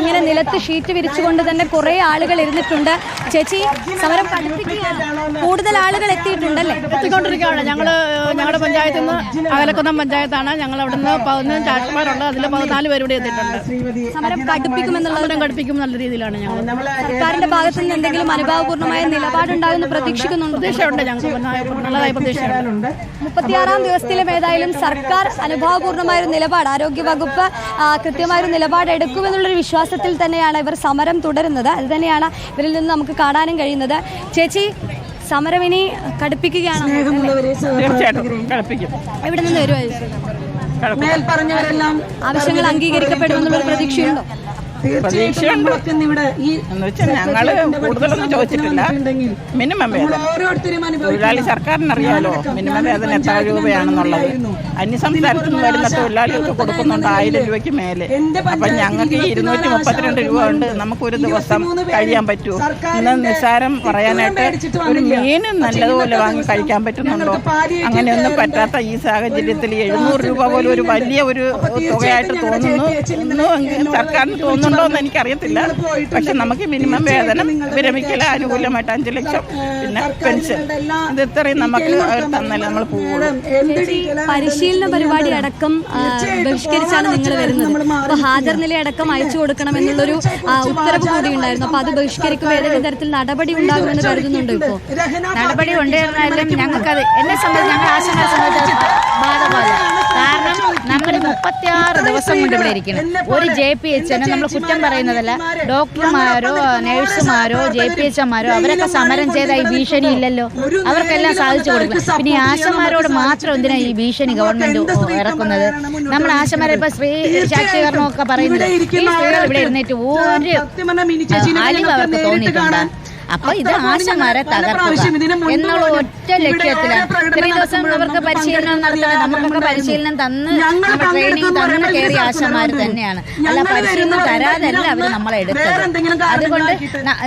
ഇങ്ങനെ നിലത്ത് ഷീറ്റ് വിരിച്ചുകൊണ്ട് തന്നെ കുറേ ആളുകൾ ഇരുന്നിട്ടുണ്ട്. ചേച്ചി സമരം പഠിപ്പിക്കുകയാണ്. കൂടുതൽ ആളുകൾ എത്തിയിട്ടുണ്ടല്ലേ? എത്തിക്കൊണ്ടിരിക്കുകയാണ്. ഞങ്ങൾ ഞങ്ങളുടെ പഞ്ചായത്തിൽ നിന്ന് അകലക്കുന്നം പഞ്ചായത്താണ്. ഞങ്ങൾ അവിടെ നിന്ന് പതിനൊന്ന് ചാക്ഷന്മാരുണ്ട് അതിൽ പതിനാല് പേര് ഇവിടെ എത്തിയിട്ടുണ്ട്. സമരം കടുപ്പിക്കുമെന്നുള്ളത് സമരം ഘടിപ്പിക്കും നല്ല രീതിയിലാണ് ഞങ്ങൾ സർക്കാരിന്റെ ഭാഗത്തു നിന്ന് എന്തെങ്കിലും അനുഭാവപൂർണമായ നിലപാടുണ്ടാകുമെന്ന് പ്രതീക്ഷിക്കുന്നുണ്ട്? പ്രതീക്ഷയുണ്ട് ഞങ്ങൾക്ക്. നല്ലതായ പ്രതീക്ഷയുണ്ട്. മുപ്പത്തിയാറാം ദിവസത്തിലും ഏതായാലും സർക്കാർ അനുഭാവപൂർണമായ ഒരു നിലപാട് ആരോഗ്യ വകുപ്പ് കൃത്യമായ ഒരു നിലപാട് എടുക്കുമെന്നുള്ളൊരു വിശ്വാസത്തിൽ തന്നെയാണ് ഇവർ സമരം തുടരുന്നത്. അത് തന്നെയാണ് ഇവരിൽ നിന്ന് നമുക്ക് കാണാനും കഴിയുന്നത്. ചേച്ചി സമരം ഇനി കടുപ്പിക്കുകയാണ്? എവിടെ നിന്ന് വരുമായിരുന്നു? മേൽപ്പറഞ്ഞവരെല്ലാം ആവശ്യങ്ങൾ അംഗീകരിക്കപ്പെടുമെന്നുള്ള പ്രതീക്ഷയുണ്ടോ? പ്രതീക്ഷയുണ്ട് എന്ന് വെച്ചാൽ ഞങ്ങൾ കൂടുതലൊന്നും ചോദിച്ചിട്ടില്ല. മിനിമം തൊഴിലാളി സർക്കാരിന് അറിയാലോ? മിനിമം വേതനം എത്ര രൂപയാണെന്നുള്ളത്. അന്യ സംസ്ഥാനത്ത് നിന്ന് വരുന്ന തൊഴിലാളികൾക്ക് കൊടുക്കുന്നുണ്ട് ആയിരം രൂപയ്ക്ക് മേലെ. അപ്പൊ ഞങ്ങൾക്ക് ഈ ഇരുന്നൂറ്റി മുപ്പത്തിരണ്ട് രൂപ കൊണ്ട് നമുക്കൊരു ദിവസം കഴിയാൻ പറ്റുമോ? ഇന്ന് നിസ്സാരം പറയാനായിട്ട് ഒരു മീനും നല്ലതുപോലെ വാങ്ങി കഴിക്കാൻ പറ്റുന്നുണ്ടോ? അങ്ങനെയൊന്നും പറ്റാത്ത ഈ സാഹചര്യത്തിൽ എഴുന്നൂറ് രൂപ പോലും ഒരു വലിയ ഒരു തുകയായിട്ട് തോന്നുന്നു. ഇന്നും സർക്കാരിന് തോന്നുന്നുണ്ടോ എന്ന് എനിക്കറിയത്തില്ല പക്ഷെ നമുക്ക് മിനിമം വേതനം വിരമിക്കൽ ആനുകൂല്യമായിട്ട് അഞ്ച് ലക്ഷം പിന്നെ പെൻഷൻ ഇത് ഇത്രയും നമുക്ക് അവർ തന്നാലേ നമ്മൾ പരിശീലന പരിപാടി അടക്കം ബഹിഷ്കരിച്ചാണ് നിങ്ങൾ വരുന്നത് അപ്പൊ ഹാജർ നില അടക്കം അയച്ചു കൊടുക്കണം എന്നുള്ളൊരു ഉത്തരവ് കൂടി ഉണ്ടായിരുന്നു അപ്പൊ അത് ബഹിഷ്കരിക്കുമ്പോൾ ഏതെങ്കിലും തരത്തിൽ നടപടി ഉണ്ടാകുമെന്ന് കരുതുന്നുണ്ട് ഇപ്പോ നടപടി ഉണ്ടായിരുന്നാലും ഞങ്ങൾക്കത് എന്നെ സംബന്ധിച്ച് ഞങ്ങൾ ആശങ്ക സംബന്ധിച്ച് ബാധകമല്ല കാരണം നമ്മൾ ദിവസം കൊണ്ട് ഇവിടെ ഇരിക്കണം. ഒരു ജെ പി എച്ച് നമ്മൾ കുറ്റം പറയുന്നതല്ല ഡോക്ടർമാരോ നഴ്സുമാരോ ജെ പി എച്ച് എമാരോ അവരൊക്കെ സമരം ചെയ്ത ഈ ഭീഷണി ഇല്ലല്ലോ. അവർക്കെല്ലാം സാധിച്ചു കൊടുക്കണം. പിന്നെ ഈ ആശമാരോട് മാത്രം എന്തിനാ ഈ ഭീഷണി ഗവൺമെന്റ് ഇറക്കുന്നത്? നമ്മൾ ആശമാരെ ഇപ്പൊ സ്ത്രീ ശാക്തീകരണമൊക്കെ പറയുന്നത്. സ്ത്രീകൾ ഇവിടെ ഇരുന്നിട്ട് ഒരു അലിവ് അവർക്ക് തോന്നിയിട്ടുണ്ട്? അപ്പൊ ഇത് ആശമാരെ തകർക്കുക എന്നുള്ള ഒറ്റ ലക്ഷ്യത്തിലാണ് ഇത്രയും ദിവസം അവർക്ക് പരിശീലനം നടത്തണം നമുക്കൊക്കെ പരിശീലനം തന്ന് ട്രെയിനിങ് തന്ന് കയറിയ ആശമാർ തന്നെയാണ്. അല്ല പരിശീലനം തരാതല്ല അവർ നമ്മളെ എടുത്തത്. അതുകൊണ്ട്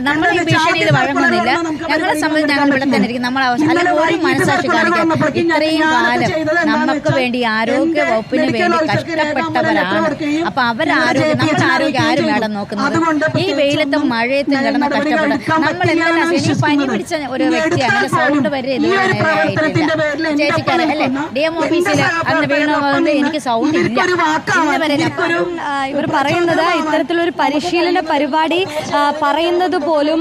നമ്മൾ ഈ ഭീഷണിയിൽ വഴങ്ങുന്നില്ല. ഞങ്ങളെ സംബന്ധിച്ച് ഞങ്ങൾ ഇവിടെ തന്നെ ഇരിക്കും. നമ്മൾ അല്ലെങ്കിൽ ഒരു മനസ്സാക്ഷി കാണിക്കാം ഇത്രയും കാലം നമുക്ക് വേണ്ടി ആരോഗ്യ വകുപ്പിന് വേണ്ടി കഷ്ടപ്പെട്ടവരാണ് അപ്പൊ അവരാരോഗ്യം നമ്മുടെ ആരോഗ്യം ആരും വേണം നോക്കുന്നത്? ഈ വെയിലത്തും മഴയത്തും കിടന്ന് കഷ്ടപ്പെട്ട് നമ്മൾ പനി പിടിച്ച ഒരു വ്യക്തിയാണ്? സൗണ്ട് വരെ ഇതുവരെ ആയിട്ടില്ല. ചേച്ചിക്കറിയാം അല്ലേ ഡി എം ഓഫീസിൽ അന്ന് എനിക്ക് സൗണ്ട് ഇല്ല ഇന്ന് വരെ ഞാൻ- ഇവർ പറയുന്നത് ഇത്തരത്തിലൊരു പരിശീലന പരിപാടി പറയുന്നത് പോലും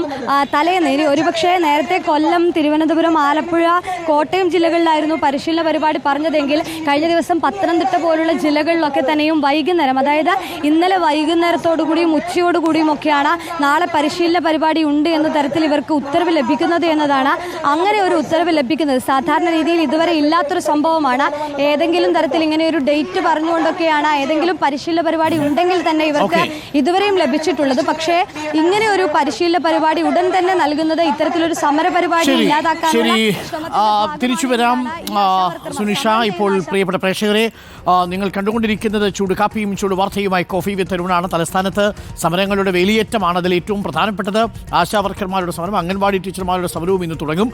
തലേന്ന് ഇനി ഒരുപക്ഷെ നേരത്തെ കൊല്ലം തിരുവനന്തപുരം ആലപ്പുഴ കോട്ടയം ജില്ലകളിലായിരുന്നു പരിശീലന പരിപാടി പറഞ്ഞതെങ്കിൽ കഴിഞ്ഞ ദിവസം പത്തനംതിട്ട പോലുള്ള ജില്ലകളിലൊക്കെ തന്നെയും വൈകുന്നേരം അതായത് ഇന്നലെ വൈകുന്നേരത്തോടുകൂടിയും ഉച്ചയോടുകൂടിയും ഉച്ചയോടു കൂടിയും ഒക്കെയാണ് നാളെ പരിശീലന പരിപാടി ഉണ്ട് എന്ന തരത്തിൽ ഇവർക്ക് ഉത്തരവ് ലഭിക്കുന്നത് എന്നതാണ്. അങ്ങനെ ഒരു ഉത്തരവ് ലഭിക്കുന്നത് സാധാരണ രീതിയിൽ ഇതുവരെ ഇല്ലാത്തൊരു സംഭവമാണ്. ഏതെങ്കിലും തരത്തിൽ ഇങ്ങനെ ഒരു ഡേറ്റ് പറഞ്ഞുകൊണ്ടൊക്കെയാണ് ഏതെങ്കിലും പരിശീലന പരിപാടി ഉണ്ടെങ്കിൽ തന്നെ ഇവർക്ക് ഇതുവരെയും ലഭിച്ചിട്ടുള്ളത്. പക്ഷേ ഇങ്ങനെ ഒരു പരിശീലന പരിപാടി ഉടൻ തന്നെ നൽകുന്നത് ഇത്തരത്തിലൊരു സമര പരിപാടി ഇല്ലാതാക്കാൻ തിരിച്ചു വരാം. സുനിഷ ഇപ്പോൾ പ്രിയപ്പെട്ട പ്രേക്ഷകരെ നിങ്ങൾ കണ്ടുകൊണ്ടിരിക്കുന്നത് ചൂട് കാപ്പിയും ചൂട് വാർത്തയുമായി കോഫി വിത്തരുവാണ് തലസ്ഥാനത്ത്. സമരങ്ങളുടെ വേലിയേറ്റമാണ് അതിൽ ഏറ്റവും പ്രധാനപ്പെട്ടത്. ആശാവർക്കർമാരുടെ സമരം അംഗൻവാടി ടീച്ചർമാരുടെ സമരവും ഇന്ന് തുടങ്ങും.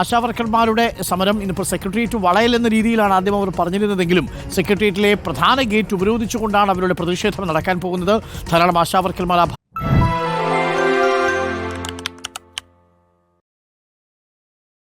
ആശാവർക്കർമാരുടെ സമരം ഇന്നിപ്പോൾ സെക്രട്ടേറിയറ്റ് വളയൽ എന്ന രീതിയിലാണ് ആദ്യം അവർ പറഞ്ഞിരുന്നതെങ്കിലും സെക്രട്ടേറിയറ്റിലെ പ്രധാന ഗേറ്റ് ഉപരോധിച്ചുകൊണ്ടാണ് അവരുടെ പ്രതിഷേധം നടക്കാൻ പോകുന്നത്. ധാരാളം ആശാവർക്കർമാർ